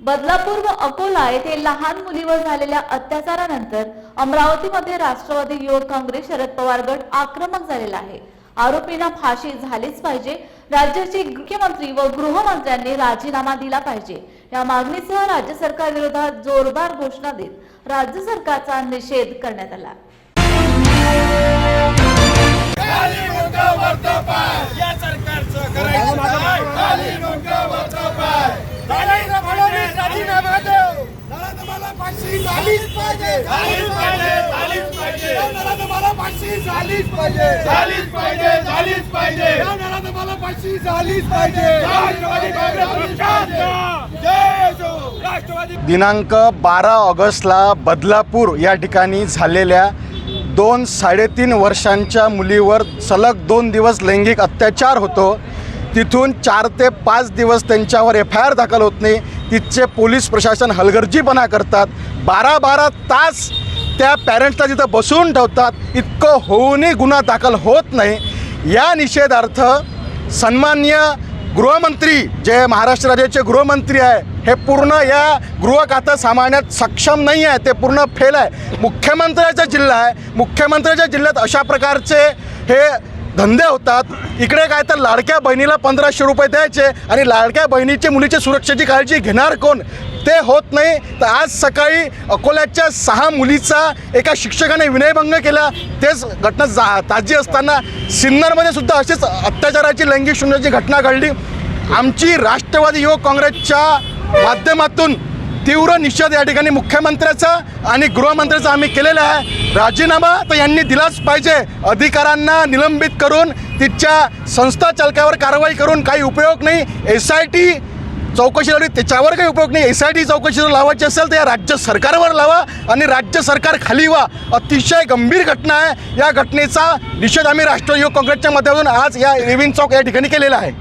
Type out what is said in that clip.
बदलापूर व अकोला येथे लहान मुलीवर झालेल्या अत्याचारानंतर अमरावतीमध्ये राष्ट्रवादी युवक काँग्रेस शरद पवार गट आक्रमक झालेला आहे. आरोपींना फाशी झालीच पाहिजे. राज्याचे मुख्यमंत्री व गृहमंत्र्यांनी राजीनामा दिला पाहिजे. या मागणीसह राज्य सरकार विरोधात जोरदार घोषणा देत राज्य सरकारचा निषेध करण्यात आला. झालीच पाहिजे झालीच पाहिजे झालीच पाहिजे. नरेंद्र फाशी झालीच पाहिजे. झालीच पाहिजे झालीच पाहिजे. नरेंद्र फाशी झालीच पाहिजे. राष्ट्रवादी काँग्रेस पक्षाचे जय जो राष्ट्रवादी दिनांक बारा ऑगस्टला बदलापूर या ठिकाणी झालेल्या दोन साडेतीन वर्षांच्या मुलीवर सलग दोन दिवस लैंगिक अत्याचार होतो. तिथून चार ते पाच दिवस त्यांच्यावर एफ आय आर दाखल होत नाही. तिथचे पोलीस प्रशासन हलगर्जीपणा करतात. बारा बारा तास त्या पॅरेंट्सला तिथं बसवून ठेवतात. इतकं होऊनही गुन्हा दाखल होत नाही. या निषेधार्थ सन्मान्य गृहमंत्री जे महाराष्ट्र राज्याचे गृहमंत्री आहे हे पूर्ण या गृह खातं सांभाळण्यात सक्षम नाही आहे. ते पूर्ण फेल आहे. मुख्यमंत्र्याचा जिल्हा आहे. मुख्यमंत्र्याच्या जिल्ह्यात अशा प्रकारचे हे धंदे होतात. इकडे काय तर लाडक्या बहिणीला पंधराशे रुपये द्यायचे आणि लाडक्या बहिणीची मुलीच्या सुरक्षेची काळजी घेणार कोण? ते होत नाही. तर आज सकाळी अकोल्याच्या सहा मुलीचा एका शिक्षकाने विनयभंग केला. तेच घटना जा ताजी असताना सिन्नरमध्ये सुद्धा अशीच अत्याचाराची लैंगिक शून्याची घटना घडली. आमची राष्ट्रवादी युवक काँग्रेसच्या माध्यमातून तीव्र निषेध या ठिकाणी मुख्यमंत्र्याचा आणि गृहमंत्र्याचा आम्ही केलेला आहे. राजीनामा तर यांनी दिलाच पाहिजे. अधिकाऱ्यांना निलंबित करून तिच्या संस्था चालकावर कारवाई करून काही उपयोग नाही. एस आय टी चौकशी लावली त्याच्यावर काही उपयोग नाही. एस आय टी चौकशी जर लावायची असेल तर या राज्य सरकारवर लावा आणि राज्य सरकार खाली व्हा. अतिशय गंभीर घटना आहे. या घटनेचा निषेध आम्ही राष्ट्रीय युवक काँग्रेसच्या माध्यमातून आज या रेविन चौक या ठिकाणी केलेला आहे.